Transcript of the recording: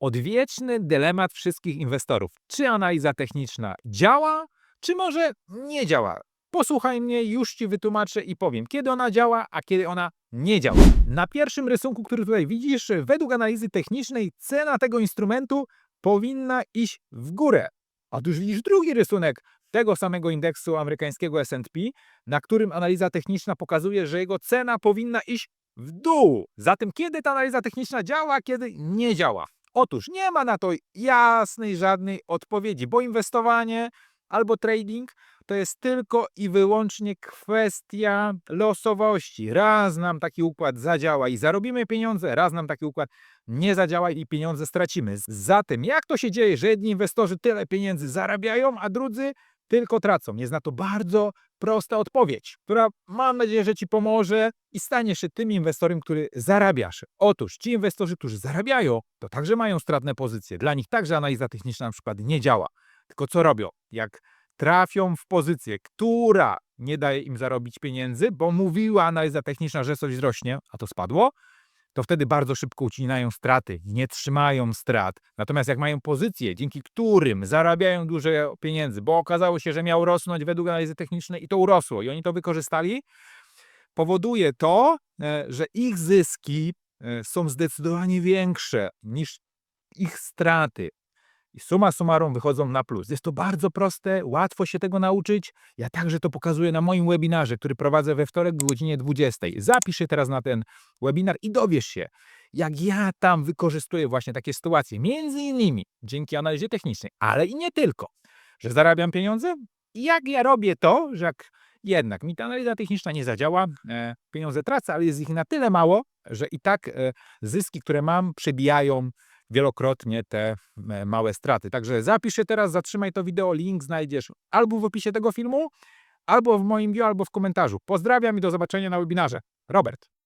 Odwieczny dylemat wszystkich inwestorów. Czy analiza techniczna działa, czy może nie działa? Posłuchaj mnie, już Ci wytłumaczę i powiem, kiedy ona działa, a kiedy ona nie działa. Na pierwszym rysunku, który tutaj widzisz, według analizy technicznej cena tego instrumentu powinna iść w górę. A tu już widzisz drugi rysunek tego samego indeksu amerykańskiego S&P, na którym analiza techniczna pokazuje, że jego cena powinna iść w dół. Zatem kiedy ta analiza techniczna działa, kiedy nie działa? Otóż nie ma na to jasnej żadnej odpowiedzi, bo inwestowanie albo trading to jest tylko i wyłącznie kwestia losowości. Raz nam taki układ zadziała i zarobimy pieniądze, raz nam taki układ nie zadziała i pieniądze stracimy. Zatem jak to się dzieje, że jedni inwestorzy tyle pieniędzy zarabiają, a drudzy tylko tracą? Jest na to bardzo prosta odpowiedź, która mam nadzieję, że Ci pomoże i staniesz się tym inwestorem, który zarabiasz. Otóż ci inwestorzy, którzy zarabiają, to także mają stratne pozycje. Dla nich także analiza techniczna na przykład nie działa. Tylko co robią? Jak trafią w pozycję, która nie daje im zarobić pieniędzy, bo mówiła analiza techniczna, że coś wzrośnie, a to spadło, to wtedy bardzo szybko ucinają straty, nie trzymają strat. Natomiast jak mają pozycje, dzięki którym zarabiają dużo pieniędzy, bo okazało się, że miał rosnąć według analizy technicznej i to urosło i oni to wykorzystali, powoduje to, e, że ich zyski e, są zdecydowanie większe niż ich straty. I suma summarum wychodzą na plus. Jest to bardzo proste, łatwo się tego nauczyć. Ja także to pokazuję na moim webinarze, który prowadzę we wtorek o godzinie 20. Zapisz się teraz na ten webinar i dowiesz się, jak ja tam wykorzystuję właśnie takie sytuacje. Między innymi dzięki analizie technicznej, ale i nie tylko, że zarabiam pieniądze. I jak ja robię to, że jak jednak mi ta analiza techniczna nie zadziała, e, pieniądze tracę, ale jest ich na tyle mało, że i tak e, zyski, które mam, przebijają wielokrotnie te e, małe straty. Także zapisz się teraz, zatrzymaj to wideo, link znajdziesz albo w opisie tego filmu, albo w moim bio, albo w komentarzu. Pozdrawiam i do zobaczenia na webinarze. Robert.